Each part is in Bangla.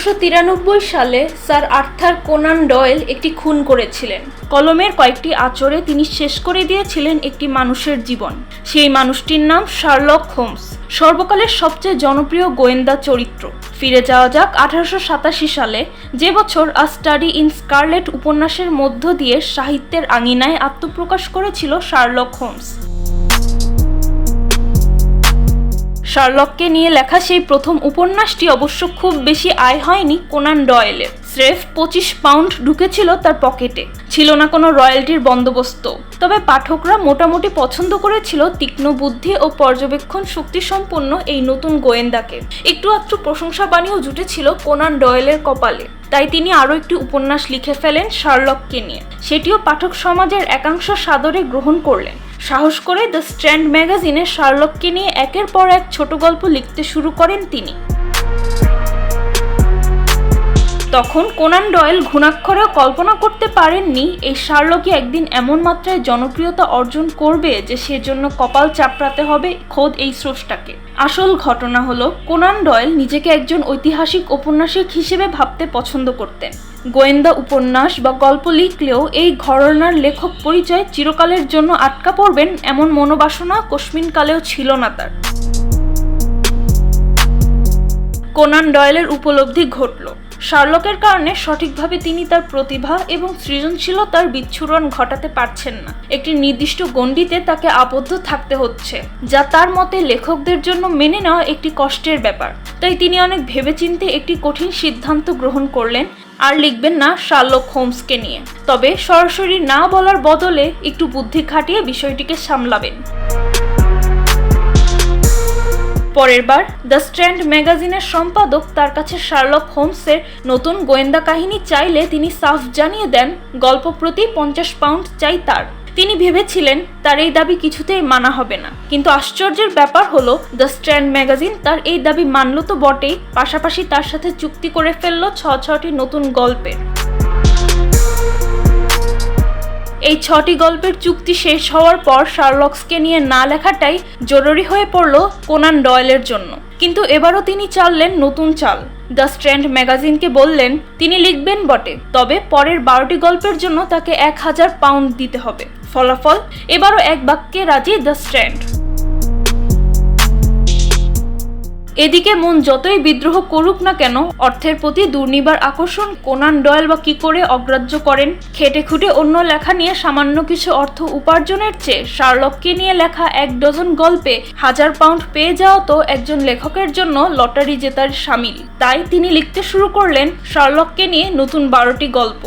আঠারোশো তিরানব্বই সালে স্যার আর্থার কোনান ডয়েল একটি খুন করেছিলেন। কলমের কয়েকটি আচরে তিনি শেষ করে দিয়েছিলেন একটি মানুষের জীবন। সেই মানুষটির নাম শার্লক হোমস। সর্বকালের সবচেয়ে জনপ্রিয় গোয়েন্দা চরিত্র। ফিরে যাওয়া যাক আঠারোশো সাতাশি সালে। যে বছর আ স্টাডি ইন স্কারলেট উপন্যাসের মধ্য দিয়ে সাহিত্যের আঙিনায় আত্মপ্রকাশ করেছিল শার্লক হোমস। শার্লককে নিয়ে লেখা সেই প্রথম উপন্যাসটি অবশ্য খুব বেশি আয় হয়নি কোনান ডয়েলের স্রেফ পঁচিশ পাউন্ড ঢুকেছিল তার পকেটে। ছিল না কোনো রয়্যালটির বন্দোবস্ত। তবে পাঠকরা মোটামুটি পছন্দ করেছিল তীক্ষ্ণ বুদ্ধি ও পর্যবেক্ষণ শক্তি সম্পন্ন এই নতুন গোয়েন্দাকে। একটু আধটু প্রশংসা বাণীও জুটেছিল কোনান ডয়েলের কপালে। তাই তিনি আরও একটি উপন্যাস লিখে ফেলেন শার্লককে নিয়ে। সেটিও পাঠক সমাজের একাংশ সাদরে গ্রহণ করলেন। সাহস করে দ্য স্ট্র্যান্ড ম্যাগাজিনে শার্লককে নিয়ে একের পর এক ছোট গল্প লিখতে শুরু করেন তিনি। তখন কোনান ডয়েল ঘুণাক্ষরেও কল্পনা করতে পারেননি এই শার্লকই একদিন এমন মাত্রায় জনপ্রিয়তা অর্জন করবে যে সেজন্য কপাল চাপড়াতে হবে খোদ এই স্রষ্টাকে। আসল ঘটনা হলো, কোনান ডয়েল নিজেকে একজন ঐতিহাসিক ঔপন্যাসিক হিসেবে ভাবতে পছন্দ করতেন। গোয়েন্দা উপন্যাস বা গল্প লিখলেও এই ঘরনার লেখক পরিচয় চিরকালের জন্য আটকা পড়বেন এমন মনোবাসনা কোশ্মিনকালেও ছিল না তার। কোনান ডয়েলের উপলব্ধি ঘটল। শার্লকের কারণে সঠিকভাবে তিনি তার প্রতিভা এবং সৃজনশীলতার বিচ্ছুরণ ঘটাতে পারছেন না। একটি নির্দিষ্ট গণ্ডিতে তাকে আবদ্ধ থাকতে হচ্ছে, যা তার মতে লেখকদের জন্য মেনে নেওয়া একটি কষ্টের ব্যাপার। তাই তিনি অনেক ভেবেচিন্তে একটি কঠিন সিদ্ধান্ত গ্রহণ করলেন আর লিখবেন না শার্লক হোমসকে নিয়ে। তবে সরাসরি না বলার বদলে একটু বুদ্ধি খাটিয়ে বিষয়টিকে সামলাবেন। পরের বার, দ্য স্ট্র্যান্ড ম্যাগাজিনের সম্পাদক তার কাছে শার্লক হোমসের নতুন গোয়েন্দা কাহিনী চাইলে তিনি সাফ জানিয়ে দেন, গল্প প্রতি পঞ্চাশ পাউন্ড চাই তার। তিনি ভেবেছিলেন, তার এই দাবি কিছুতেই মানা হবে না। কিন্তু আশ্চর্যের ব্যাপার হলো, দ্য স্ট্র্যান্ড ম্যাগাজিন তার এই দাবি মানল তো বটেই, পাশাপাশি তার সাথে চুক্তি করে ফেলল ছ ছটি নতুন গল্পের। এই ছটি গল্পের চুক্তি শেষ হওয়ার পর শার্লক্সকে নিয়ে না লেখাটাই জরুরি হয়ে পড়ল কোনান ডয়েলের জন্য। কিন্তু এবারও তিনি চাললেন নতুন চাল। দ্য স্ট্র্যান্ড ম্যাগাজিনকে বললেন, তিনি লিখবেন বটে, তবে পরের বারোটি গল্পের জন্য তাকে এক হাজার পাউন্ড দিতে হবে। ফলাফল, এবারও এক বাক্যে রাজি দ্য স্ট্র্যান্ড। এদিকে মন যতই বিদ্রোহ করুক না কেন, অর্থের প্রতি দুর্নিবার আকর্ষণ, কোনান ডয়েল বা কি করে অগ্রাহ্য করেন? খেটে খুঁটে অন্য লেখা নিয়ে সামান্য কিছু অর্থ উপার্জনের চেয়ে শার্লককে নিয়ে লেখা এক ডজন গল্পে হাজার পাউন্ড পেয়ে যাওয়া তো একজন লেখকের জন্য লটারি জেতার সামিল। তাই তিনি লিখতে শুরু করলেন শার্লককে নিয়ে নতুন বারোটি গল্প।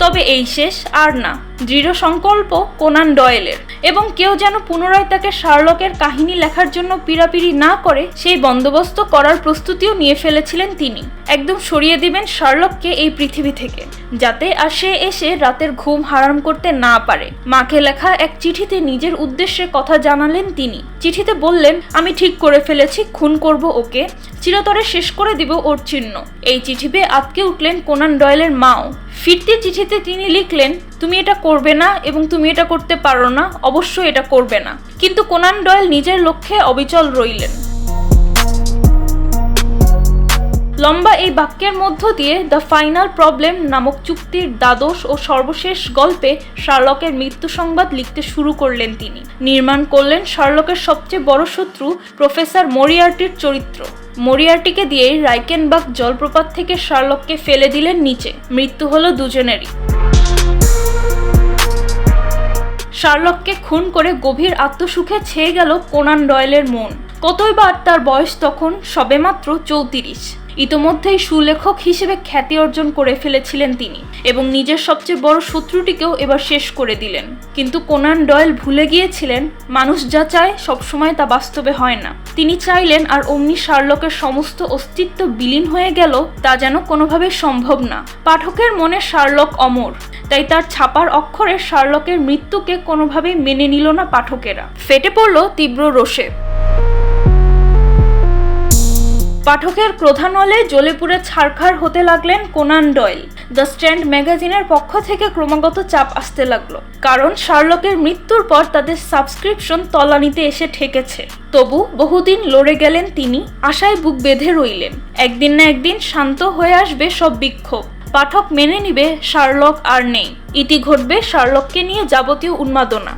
তবে এই শেষ আর না। দৃঢ় সংকল্প কোনান ডয়েলের। এবং কেউ যেন পুনরায় তাকে শার্লকের কাহিনী লেখার জন্য পিড়াপিড়ি না করে সেই বন্দোবস্ত করার প্রস্তুতিও নিয়ে ফেলেছিলেন তিনি। একদম সরিয়ে দিবেন শার্লককে এই পৃথিবী থেকে, যাতে আর সে এসে রাতের ঘুম হারাম করতে না পারে। মাকে লেখা এক চিঠিতে নিজের উদ্দেশ্যে কথা জানালেন তিনি। চিঠিতে বললেন, আমি ঠিক করে ফেলেছি, খুন করব ওকে। চিরতরে শেষ করে দিব ওর চিহ্ন। এই চিঠি পেয়ে আটকে উঠলেন কোনান ডয়েলের মাও। ফিরতি চিঠিতে তিনি লিখলেন তুমি এটা করবে না এবং তুমি এটা করতে পারো না, অবশ্যই এটা করবে না। কিন্তু কোনান ডয়েল নিজের লক্ষ্যে অবিচল রইলেন। লম্বা এই বাক্যের মধ্য দিয়ে দ্য ফাইনাল প্রবলেম নামক চুক্তির দ্বাদশ ও সর্বশেষ গল্পে শার্লকের মৃত্যু সংবাদ লিখতে শুরু করলেন তিনি। নির্মাণ করলেন শার্লকের সবচেয়ে বড় শত্রু, প্রফেসর মরিয়ার্টির চরিত্র। মরিয়ার্টিকে দিয়ে রাইকেনবাগ জলপ্রপাত থেকে শার্লককে ফেলে দিলেন নিচে। মৃত্যু হলো দুজনেরই। শার্লককে খুন করে গভীর আত্মসুখে ছেয়ে গেল কোনান ডয়েলের মন। কতইবার তার বয়স তখন সবেমাত্র চৌত্রিশ। ইতোমধ্যেই সুলেখক হিসেবে খ্যাতি অর্জন করে ফেলেছিলেন তিনি এবং নিজের সবচেয়ে বড় শত্রুটিকেও এবার শেষ করে দিলেন। কিন্তু কোনান ডয়েল ভুলে গিয়েছিলেন, মানুষ যা চায় সবসময় তা বাস্তবে হয় না। তিনি চাইলেন, আর অমনি শার্লকের সমস্ত অস্তিত্ব বিলীন হয়ে গেল, তা যেন কোনোভাবে সম্ভব না। পাঠকের মনে শার্লক অমর, তাই তার ছাপার অক্ষরে শার্লকের মৃত্যুকে কোনোভাবেই মেনে নিল না পাঠকেরা। ফেটে পড়ল তীব্র রোষে। পাঠকের ক্রোধানলে জ্বলে পুড়ে ছারখার হতে লাগলেন কোনান ডয়েল। দ্য স্ট্যান্ড ম্যাগাজিনের পক্ষ থেকে ক্রমাগত চাপ আসতে লাগল। কারণ শার্লকের মৃত্যুর পর তাদের সাবস্ক্রিপশন তলানিতে এসে ঠেকেছে। তবু বহুদিন লড়ে গেলেন তিনি, আশায় বুক বেঁধে রইলেন। একদিন না একদিন শান্ত হয়ে আসবে সব বিক্ষোভ। পাঠক মেনে নিবে শার্লক আর নেই। ইতি ঘটবে শার্লককে নিয়ে যাবতীয় উন্মাদনা।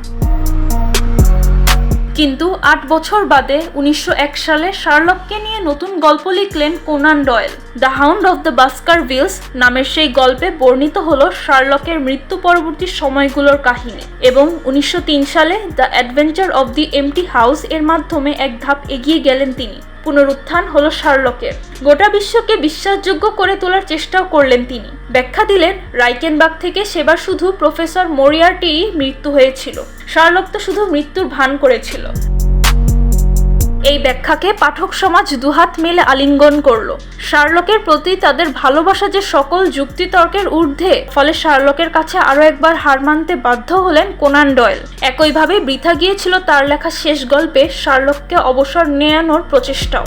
কিন্তু আট বছর বাদে উনিশশো এক সালে শার্লককে নিয়ে নতুন গল্প লিখলেন Conan Doyle. The hound of the Baskervilles নামের সেই গল্পে বর্ণিত হল শার্লকের মৃত্যু পরবর্তী সময়গুলোর কাহিনী এবং উনিশশো তিন সালে the adventure of the empty house এর মাধ্যমে এক ধাপ এগিয়ে গেলেন তিনি। পুনরুত্থান হলো শার্লকের। গোটা বিশ্বকে বিশ্বাসযোগ্য করে তোলার চেষ্টাও করলেন তিনি। ব্যাখ্যা দিলেন, রাইকেনবাগ থেকে সেবার শুধু প্রফেসর মোরিয়ারটিরই মৃত্যু হয়েছিল। শার্লক তো শুধু মৃত্যুর ভান করেছিল। এই ব্যাখ্যাকে পাঠক সমাজ দুহাত মেলে আলিঙ্গন করল। শার্লকের প্রতি তাদের ভালোবাসা যে সকল যুক্তিতর্কের ঊর্ধ্বে, ফলে শার্লকের কাছে আরও একবার হার মানতে বাধ্য হলেন কোনান ডয়েল। একইভাবে বৃথা গিয়েছিল তার লেখা শেষ গল্পে শার্লককে অবসর নেয়ানোর প্রচেষ্টাও।